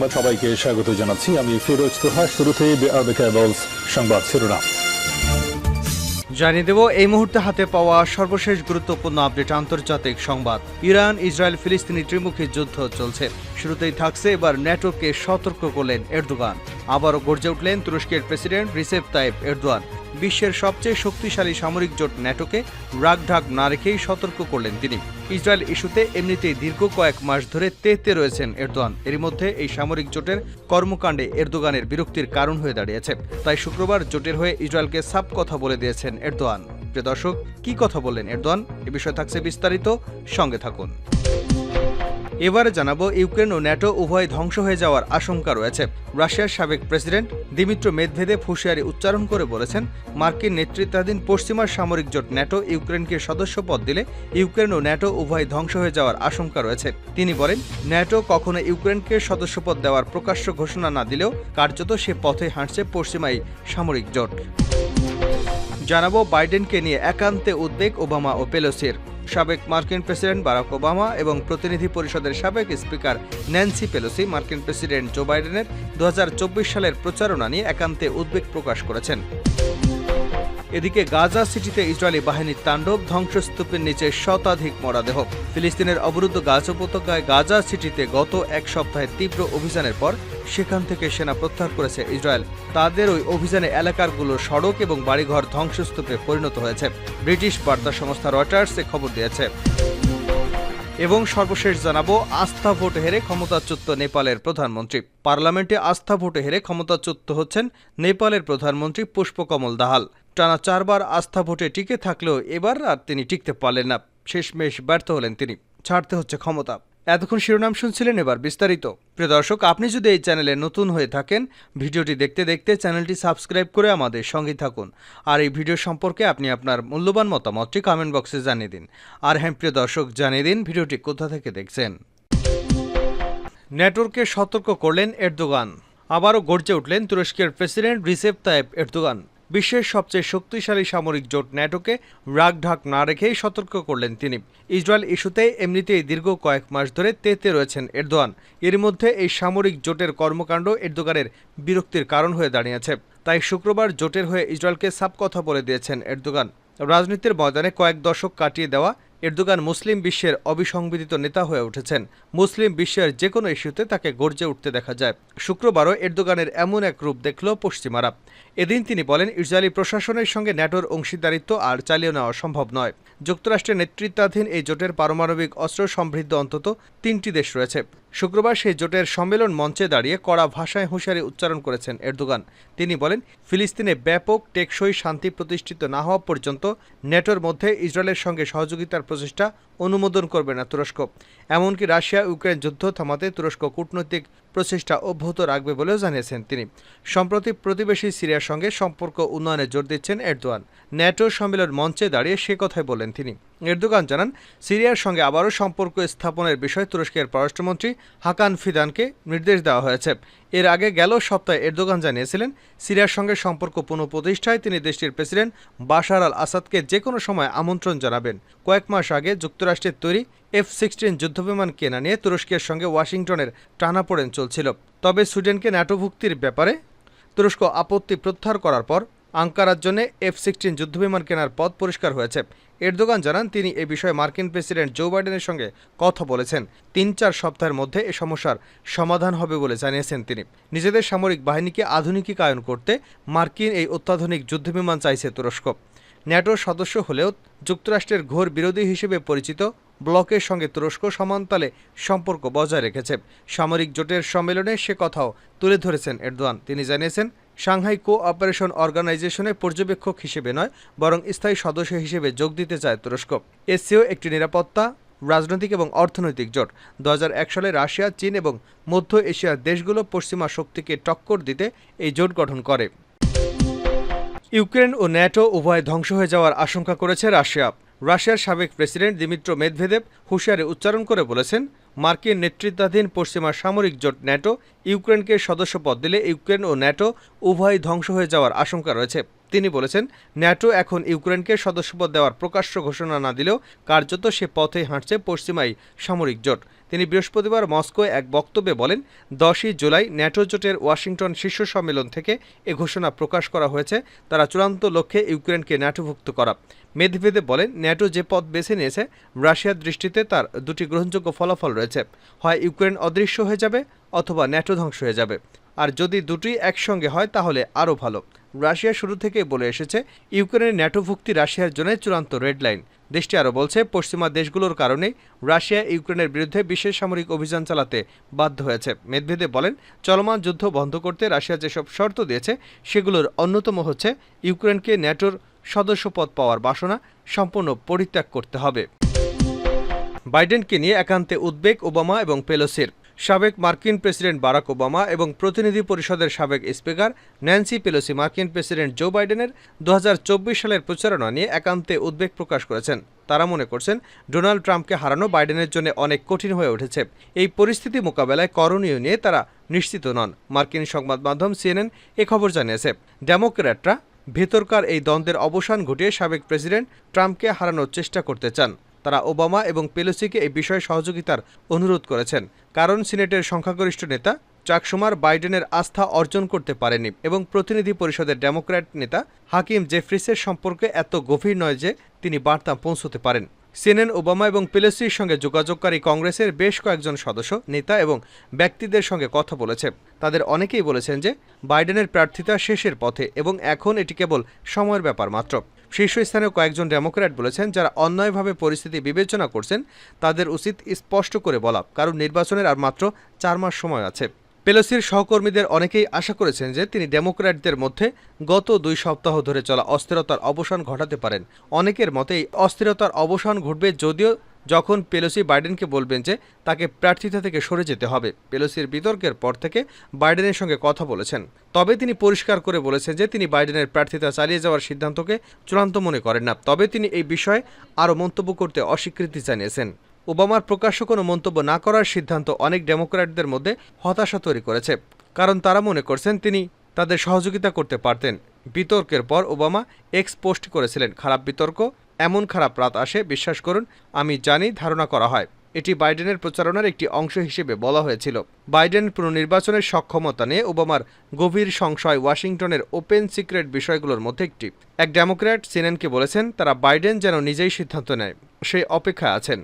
সংবাদ সবাইকে স্বাগত জানাচ্ছি। আমি ফিরোজ তোহা কেবলস সংবাদ শিরোনাম। জানিয়ে দেব, এই মুহূর্তে হাতে পাওয়া সর্বশেষ গুরুত্বপূর্ণ আপডেট আন্তর্জাতিক সংবাদ। ইরান, ইসরায়েল, ফিলিস্তিনি ত্রিমুখী যুদ্ধ চলছে। শুরুতেই থাকছে এবার ন্যাটোকে সতর্ক করলেন এরদোগান। আবারও গর্জে উঠলেন তুরস্কের প্রেসিডেন্ট রিসেপ তাইব এরদোয়ান। বিশ্বের সবচেয়ে শক্তিশালী সামরিক জোট ন্যাটোকে রাগঢাক না রেখেই সতর্ক করলেন তিনি। ইসরায়েল ইস্যুতে এমনিতেই দীর্ঘ কয়েক মাস ধরে তেতে রয়েছেন এরদোয়ান। এর মধ্যে এই সামরিক জোটের কর্মকাণ্ডে এরদোগানের বিরক্তির কারণ হয়ে দাঁড়িয়েছে। তাই শুক্রবার জোটের হয়ে ইসরায়েলকে সাপ কথা বলে দিয়েছেন এরদোয়ান। প্রিয় দর্শক, কি কথা বললেন এরদোয়ান? এ বিষয়ে থাকছে বিস্তারিত। সঙ্গে থাকুন। এবারে জানাব ইউক্রেন ও ন্যাটো উভয় ধ্বংস হয়ে যাওয়ার আশঙ্কা রয়েছে। রাশিয়ার সাবেক প্রেসিডেন্ট দিমিত্র মেদভেদে হুঁশিয়ারি উচ্চারণ করে বলেছেন, মার্কিন নেতৃত্বাধীন পশ্চিমা সামরিক জোট ন্যাটো ইউক্রেনকে সদস্যপদ দিলে ইউক্রেন ও ন্যাটো উভয় ধ্বংস হয়ে যাওয়ার আশঙ্কা রয়েছে। তিনি বলেন, ন্যাটো কখনো ইউক্রেনকে সদস্যপদ দেওয়ার প্রকাশ্য ঘোষণা না দিলেও কার্যত সে পথে হাঁটছে পশ্চিমাই সামরিক জোট। জানাব বাইডেনকে নিয়ে একান্তে উদ্বেগ ওবামা ও পেলোসির। সাবেক মার্কিন প্রেসিডেন্ট বারাক ওবামা এবং প্রতিনিধি পরিষদের সাবেক স্পিকার ন্যান্সি পেলোসি মার্কিন প্রেসিডেন্ট জো বাইডেনের দু হাজার চব্বিশ সালের প্রচারণা নিয়ে একান্তে উদ্বেগ প্রকাশ করেছেন। এদিকে গাজা সিটিতে ইসরায়েলি বাহিনীর তাণ্ডব ধ্বংসস্তূপের নিচে শতাধিক মরাদেহ। ফিলিস্তিনের অবরুদ্ধ গাজা উপত্যকায় গাজা সিটিতে গত এক সপ্তাহের তীব্র অভিযানের পর সেখান থেকে সেনা প্রত্যাহার করেছে ইসরায়েল। তাদের ওই অভিযানে এলাকারগুলো সড়ক এবং বাড়িঘর ধ্বংসস্তূপে পরিণত হয়েছে। ব্রিটিশ বার্তা সংস্থা রয়টার্স এ খবর দিয়েছে। এবং সর্বশেষ জানাব, আস্থা ভোট হেরে ক্ষমতাচ্যুত নেপালের প্রধানমন্ত্রী। পার্লামেন্টে আস্থা ভোটে হেরে ক্ষমতাচ্যুত হচ্ছেন নেপালের প্রধানমন্ত্রী পুষ্পকমল দাহাল। টানা চারবার আস্থা ভোটে টিকে থাকলেও এবার আর তিনি টিকতে পারলেন না। শেষমেশ ব্যর্থ হলেন তিনি। ছাড়তে হচ্ছে ক্ষমতা। এতক্ষণ শিরোনাম শুনছিলেন এবার বিস্তারিত। প্রিয় দর্শক, আপনি যদি এই চ্যানেলে নতুন হয়ে থাকেন, ভিডিওটি দেখতে দেখতে চ্যানেলটি সাবস্ক্রাইব করে আমাদের সঙ্গেই থাকুন। আর এই ভিডিও সম্পর্কে আপনি আপনার মূল্যবান মতামতটি কমেন্ট বক্সে জানিয়ে দিন। আর হ্যাঁ প্রিয় দর্শক, জানিয়ে দিন ভিডিওটি কোথা থেকে দেখছেন। নেটওয়ার্কে সতর্ক করলেন এরদোগান। আবারও গর্জে উঠলেন তুরস্কের প্রেসিডেন্ট রিসেপ তায়েব এরদোগান। বিশ্বের সবচেয়ে শক্তিশালী সামরিক জোট ন্যাটোকে রাগঢাক না রেখেই সতর্ক করলেন তিনি। ইসরায়েল ইস্যুতে এমনিতেই দীর্ঘ কয়েক মাস ধরে তেতে রয়েছেন এরদোয়ান। এর মধ্যে এই সামরিক জোটের কর্মকাণ্ড এরদোগানের বিরক্তির কারণ হয়ে দাঁড়িয়েছে। তাই শুক্রবার জোটের হয়ে ইসরায়েলকে সাপ কথা বলে দিয়েছেন এরদোগান। রাজনীতির ময়দানে কয়েক দশক কাটিয়ে দেওয়া এরদোগান মুসলিম বিশ্বের অবিসংবিদিত নেতা হয়ে উঠেছেন। মুসলিম বিশ্বের যে কোনো ইস্যুতে তাকে গর্জে উঠতে দেখা যায়। শুক্রবারও এরদোগানের এমন এক রূপ দেখল পশ্চিমারা। এদিন তিনি বলেন, ইসরায়েলি প্রশাসনের সঙ্গে ন্যাটোর অংশীদারিত্ব আর চালিয়ে নেওয়া সম্ভব নয়। যুক্তরাষ্ট্রের নেতৃত্বাধীন এই জোটের পারমাণবিক অস্ত্র সমৃদ্ধ অন্তত তিনটি দেশ রয়েছে। শুক্রবার সেই জোটের সম্মেলন মঞ্চে দাঁড়িয়ে কড়া ভাষায় হুঁশিয়ারি উচ্চারণ করেছেন এরদোগান। তিনি বলেন, ফিলিস্তিনে ব্যাপক, টেকসই শান্তি প্রতিষ্ঠিত না হওয়া পর্যন্ত নেটোর মধ্যে ইসরায়েলের সঙ্গে সহযোগিতার প্রচেষ্টা অনুমোদন করবে না তুরস্ক। এমনকি রাশিয়া ইউক্রেন যুদ্ধ থামাতে তুরস্ক কূটনৈতিক প্রচেষ্টা অব্যাহত রাখবে বলেও জানিয়েছেন তিনি। সম্প্রতি প্রতিবেশী সিরিয়ার সঙ্গে সম্পর্ক উন্নয়নে জোর দিচ্ছেন এরদোয়ান। ন্যাটো সম্মেলন মঞ্চে দাঁড়িয়ে সে কথাই বলেন তিনি। এরদোগান জানান, সিরিয়ার সঙ্গে আবারও সম্পর্ক স্থাপনের বিষয়ে তুরস্কের পররাষ্ট্রমন্ত্রী হাকান ফিদানকে নির্দেশ দেওয়া হয়েছে। এর আগে গেল সপ্তাহে এরদোগান জানিয়েছিলেন, সিরিয়ার সঙ্গে সম্পর্ক পুনঃপ্রতিষ্ঠায় তিনি দেশটির প্রেসিডেন্ট বাশার আল আসাদকে যে কোনো সময় আমন্ত্রণ জানাবেন। কয়েক মাস আগে যুক্তরাষ্ট্রের তৈরি এফ সিক্সটিন যুদ্ধবিমান কেনা নিয়ে তুরস্কের সঙ্গে ওয়াশিংটনের টানাপোড়েন চলছিল। তবে সুইডেনকে ন্যাটোভুক্তির ব্যাপারে তুরস্ক আপত্তি প্রত্যাহার করার পর আঙ্কারার জন্য এফ সিক্সটিন যুদ্ধবিমান কেনার পথ পরিষ্কার হয়েছে। এরদোগান জানান, তিনি এ বিষয়ে মার্কিন প্রেসিডেন্ট জো বাইডেনের সঙ্গে কথা বলেছেন। তিন চার সপ্তাহের মধ্যে এ সমস্যার সমাধান হবে বলে জানিয়েছেন তিনি। নিজেদের সামরিক বাহিনীকে আধুনিকীকরণ করতে মার্কিন এই অত্যাধুনিক যুদ্ধবিমান চাইছে তুরস্ক। ন্যাটোর সদস্য হলেও যুক্তরাষ্ট্রের ঘোর বিরোধী হিসেবে পরিচিত, ব্লকের সঙ্গে তুরস্ক সমানতালে সম্পর্ক বজায় রেখেছে। সামরিক জোটের সম্মেলনে সে কথাও তুলে ধরেছেন এরদোয়ান। তিনি জানিয়েছেন, সাংহাই কো অপারেশন অর্গানাইজেশনে পর্যবেক্ষক হিসেবে নয়, বরং স্থায়ী সদস্য হিসেবে যোগ দিতে চায় তুরস্ক। এসিও একটি নিরাপত্তা, রাজনৈতিক এবং অর্থনৈতিক জোট। দু হাজার এক সালে রাশিয়া, চীন এবং মধ্য এশিয়ার দেশগুলো পশ্চিমা শক্তিকে টক্কর দিতে এই জোট গঠন করে। ইউক্রেন ও ন্যাটো উভয় ধ্বংস হয়ে যাওয়ার আশঙ্কা করেছে রাশিয়া। রাশিয়ার সাবেক প্রেসিডেন্ট দিমিত্র মেদভেদেব হুঁশিয়ারি উচ্চারণ করে বলেছেন, মার্কিন নেতৃত্বাধীন পশ্চিমা সামরিক জোট ন্যাটো ইউক্রেনকে সদস্যপদ দিলে ইউক্রেন ও ন্যাটো উভয় ধ্বংস হয়ে যাওয়ার আশঙ্কা রয়েছে। তিনি বলেছেন, ন্যাটো এখন ইউক্রেনকে সদস্যপদ দেওয়ার প্রকাশ্য ঘোষণা না দিলেও কার্যত সে পথে হাঁটছে পশ্চিমাই সামরিক জোট। তিনি বৃহস্পতিবার মস্কোয় এক বক্তব্যে বলেন, দশই জুলাই ন্যাটো জোটের ওয়াশিংটন শীর্ষ সম্মেলন থেকে এ ঘোষণা প্রকাশ করা হয়েছে। তারা চূড়ান্ত লক্ষ্যে ইউক্রেনকে ন্যাটোভুক্ত করা। মেদভেদে বলেন, ন্যাটো যে পথ বেছে নিয়েছে, রাশিয়ার দৃষ্টিতে তার দুটি গ্রহণযোগ্য ফলাফল রয়েছে। হয় ইউক্রেন অদৃশ্য হয়ে যাবে, অথবা ন্যাটো ধ্বংস হয়ে যাবে। আর যদি দুটি একসঙ্গে হয়, তাহলে আরও ভালো। রাশিয়া শুরু থেকেই বলে এসেছে, ইউক্রেনের ন্যাটোভুক্তি রাশিয়ার জন্য চূড়ান্ত রেড লাইন দেশটি আরও বলছে, পশ্চিমা দেশগুলোর কারণে রাশিয়া ইউক্রেনের বিরুদ্ধে বিশেষ সামরিক অভিযান চালাতে বাধ্য হয়েছে। মেদভেদে বলেন, চলমান যুদ্ধ বন্ধ করতে রাশিয়া যেসব শর্ত দিয়েছে, সেগুলোর অন্যতম হচ্ছে ইউক্রেনকে ন্যাটোর সদস্যপদ পাওয়ার বাসনা সম্পূর্ণ পরিত্যাগ করতে হবে। বাইডেনকে নিয়ে একান্তে উদ্বেগ ওবামা এবং পেলোসির। সাবেক মার্কিন প্রেসিডেন্ট বারাক ওবামা এবং প্রতিনিধি পরিষদের সাবেক স্পিকার ন্যান্সি পেলোসি মার্কিন প্রেসিডেন্ট জো বাইডেনের দু হাজার চব্বিশ সালের প্রচারণা নিয়ে একান্তে উদ্বেগ প্রকাশ করেছেন। তারা মনে করছেন, ডোনাল্ড ট্রাম্পকে হারানো বাইডেনের জন্য অনেক কঠিন হয়ে উঠেছে। এই পরিস্থিতি মোকাবেলায় করণীয় নিয়ে তারা নিশ্চিত নন, মার্কিন সংবাদ মাধ্যম সিএনএন এ খবর জানিয়েছে। ডেমোক্র্যাটরা ভেতরকার এই দ্বন্দ্বের অবসান ঘটিয়ে সাবেক প্রেসিডেন্ট ট্রাম্পকে হারানোর চেষ্টা করতে চান। তারা ওবামা এবং পেলোসিকে এই বিষয়ে সহযোগিতার অনুরোধ করেছেন। কারণ সিনেটের সংখ্যাগরিষ্ঠ নেতা চাকসুমার বাইডেনের আস্থা অর্জন করতে পারেনি এবং প্রতিনিধি পরিষদের ডেমোক্র্যাট নেতা হাকিম জেফ্রিসের সম্পর্কে এত গভীর নয় যে তিনি বার্তা পৌঁছতে পারেন। সিএনএন ওবামা এবং পেলোসির সঙ্গে যোগাযোগকারী কংগ্রেসের বেশ কয়েকজন সদস্য, নেতা এবং ব্যক্তিদের সঙ্গে কথা বলেছে। তাদের অনেকেই বলেছেন যে বাইডেনের প্রার্থিতা শেষের পথে এবং এখন এটি কেবল সময়ের ব্যাপার মাত্র। শীর্ষস্থানীয় কয়েকজন ডেমোক্র্যাট বলেছেন, যারা অন্যায়ভাবে পরিস্থিতি বিবেচনা করছেন, তাদের উচিত স্পষ্ট করে বলা, কারণ নির্বাচনের আর মাত্র চার মাস সময় আছে। পেলোসির সহকর্মীদের অনেকেই আশা করেছেন যে তিনি ডেমোক্র্যাটদের মধ্যে গত দুই সপ্তাহ ধরে চলা অস্থিরতার অবসান ঘটাতে পারেন। অনেকের মতে এই অস্থিরতার অবসান ঘটবে যদিও যখন পেলোসি বাইডেনকে বলবেন যে তাকে প্রার্থিতা থেকে সরে যেতে হবে, পেলোসির বিতর্কের পর থেকে বাইডেনের সঙ্গে কথা বলেছেন। তবে তিনি পরিষ্কার করে বলেছেন যে তিনি বাইডেনের প্রার্থিতা চালিয়ে যাওয়ার সিদ্ধান্তকে চূড়ান্ত মনে করেন না। তবে তিনি এই বিষয়ে আরও মন্তব্য করতে অস্বীকৃতি জানিয়েছেন। ওবামার প্রকাশ্য কোনো মন্তব্য না করার সিদ্ধান্ত অনেক ডেমোক্র্যাটদের মধ্যে হতাশা তৈরি করেছে। কারণ তারা মনে করছেন তিনি তাদের সহযোগিতা করতে পারতেন। বিতর্কের পর ওবামা এক্স পোস্ট করেছিলেন। খারাপ বিতর্ক এমন খারাপ রাত আসে, বিশ্বাস করুন, আমি জানি ধারণা করা হয়। এটি বাইডেনের প্রচারণার একটি অংশ হিসেবে বলা হয়েছিল। বাইডেন পুনর্নির্বাচনের সক্ষমতা নিয়ে ওবামার গভীর সংশয় ওয়াশিংটনের ওপেন সিক্রেট বিষয়গুলোর মধ্যে একটি। এক ডেমোক্র্যাট সিনেনকে বলেছেন, তারা বাইডেন যেন নিজেই সিদ্ধান্ত নেয় সেই অপেক্ষায় আছেন।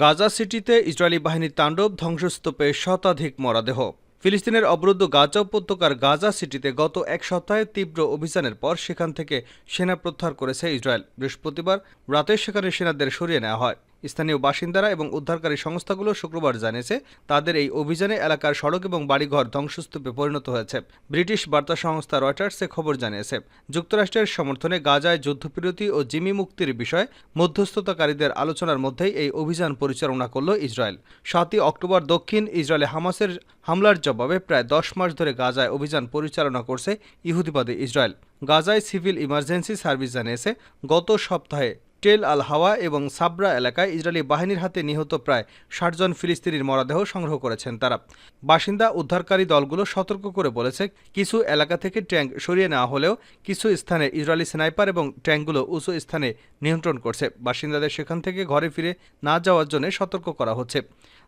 গাজা সিটিতে ইসরায়েলি বাহিনীর তাণ্ডব ধ্বংসস্তূপে শতাধিক মরাদেহ। ফিলিস্তিনের অবরুদ্ধ গাজা উপত্যকার গাজা সিটিতে গত এক সপ্তাহে তীব্র অভিযানের পর সেখান থেকে সেনা প্রত্যাহার করেছে ইসরায়েল। বৃহস্পতিবার রাতে সেখানে সেনাদের সরিয়ে নেওয়া হয়। স্থানীয় বাসিন্দারা এবং উদ্ধারকারী সংস্থাগুলো শুক্রবার জানিয়েছে, তাদের এই অভিযানে এলাকার সড়ক এবং বাড়িঘর ধ্বংসস্তূপে পরিণত হয়েছে। ব্রিটিশ বার্তা সংস্থা রয়টার্সে খবর জানিয়েছে, যুক্তরাষ্ট্রের সমর্থনে গাজায় যুদ্ধবিরতি ও জিমি মুক্তির বিষয়ে মধ্যস্থতাকারীদের আলোচনার মধ্যেই এই অভিযান পরিচালনা করল ইসরায়েল। সাতই অক্টোবর দক্ষিণ ইসরায়েলে হামাসের হামলার জবাবে প্রায় দশ মাস ধরে গাজায় অভিযান পরিচালনা করছে ইহুদিবাদী ইসরায়েল। গাজায় সিভিল ইমার্জেন্সি সার্ভিস জানিয়েছে, গত সপ্তাহে টেল আল হাওয়া এবং সাবরা এলাকায় ইসরায়েলি বাহিনীর হাতে নিহত প্রায় ষাটজন ফিলিস্তিনির মরদেহ সংগ্রহ করেছেন তারা। বাসিন্দা উদ্ধারকারী দলগুলো সতর্ক করে বলেছে, কিছু এলাকা থেকে ট্যাঙ্ক সরিয়ে নেওয়া হলেও কিছু স্থানে ইসরায়েলি স্নাইপার এবং ট্যাঙ্কগুলো উঁচু স্থানে নিয়ন্ত্রণ করছে। বাসিন্দাদের সেখান থেকে ঘরে ফিরে না যাওয়ার জন্য সতর্ক করা হচ্ছে।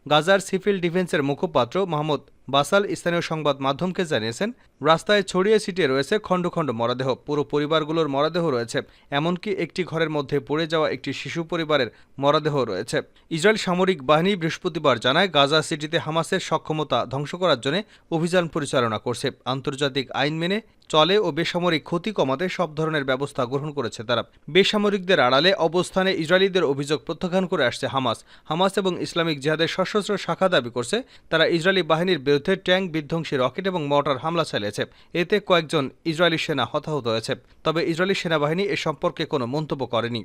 গাজার সিভিল ডিফেন্সের মুখপাত্র মোহাম্মদ বাসাল স্থানীয় সংবাদ মাধ্যমকে জানিয়েছেন, রাস্তায় ছড়িয়ে ছিটিয়ে রয়েছে খণ্ড খণ্ড মরদেহ। পুরো পরিবারগুলোর মরদেহ রয়েছে, এমনকি একটি ঘরের মধ্যে পড়ে যাওয়া একটি শিশু পরিবারের মরদেহ রয়েছে। ইসরায়েল সামরিক বাহিনী বৃহস্পতিবার জানায়, গাজা সিটিতে হামাসের সক্ষমতা ধ্বংস করার জন্য অভিযান পরিচালনা করছে। আন্তর্জাতিক আইন মেনে চলে ও বেসামরিক ক্ষতি কমাতে সব ধরনের ব্যবস্থা গ্রহণ করেছে তারা। বেসামরিকদের আড়ালে অবস্থানে ইসরায়েলিদের অভিযোগ প্রত্যাখ্যান করে আসছে হামাস। হামাস এবং ইসলামিক জিহাদের সশস্ত্র শাখা দাবি করছে, তারা ইসরায়েলি বাহিনীর বিরুদ্ধে ট্যাঙ্ক বিধ্বংসী রকেট এবং মর্টার হামলা চালিয়েছে। এতে কয়েকজন ইসরায়েলি সেনা হতাহত হয়েছে, তবে ইসরায়েলি সেনাবাহিনী এ সম্পর্কে কোনো মন্তব্য করেনি।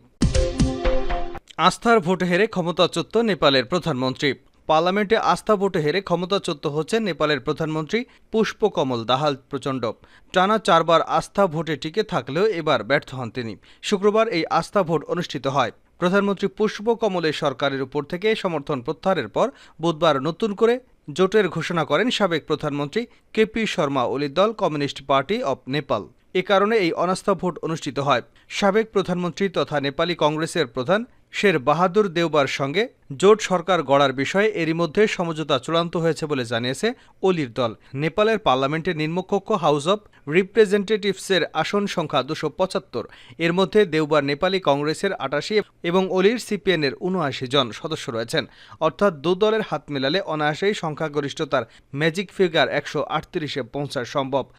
আস্থার ভোটে হেরে ক্ষমতাচ্যুত নেপালের প্রধানমন্ত্রী। পার্লামেন্টে আস্থা ভোটে হেরে ক্ষমতাচ্যুত হচ্ছেন নেপালের প্রধানমন্ত্রী পুষ্পকমল দাহাল প্রচণ্ড। টানা চারবার আস্থা ভোটে টিকে থাকলেও এবার ব্যর্থ হন তিনি। শুক্রবার এই আস্থা ভোট অনুষ্ঠিত হয়। প্রধানমন্ত্রী পুষ্পকমলের সরকারের উপর থেকে সমর্থন প্রত্যাহারের পর বুধবার নতুন করে জোটের ঘোষণা করেন সাবেক প্রধানমন্ত্রী কেপি শর্মা ওলির দল কমিউনিস্ট পার্টি অব নেপাল। এ কারণে এই অনাস্থা ভোট অনুষ্ঠিত হয়। সাবেক প্রধানমন্ত্রী তথা নেপালি কংগ্রেসের প্রধান শের বাহাদুর দেওবার সঙ্গে জোট সরকার গড়ার বিষয়ে এরই মধ্যে সমঝোতা চূড়ান্ত হয়েছে বলে জানিয়েছে অলির দল। নেপালের পার্লামেন্টের নিম্নকক্ষ হাউস অব রিপ্রেজেন্টেটিভসের আসন সংখ্যা দুশো পঁচাত্তর। এর মধ্যে দেওবার নেপালি কংগ্রেসের আটাশি এবং অলির সিপিএনের উনআশি জন সদস্য রয়েছেন। অর্থাৎ দু দলের হাত মেলালে অনায়াসেই সংখ্যাগরিষ্ঠতার ম্যাজিক ফিগার একশো আটত্রিশে পৌঁছা সম্ভব।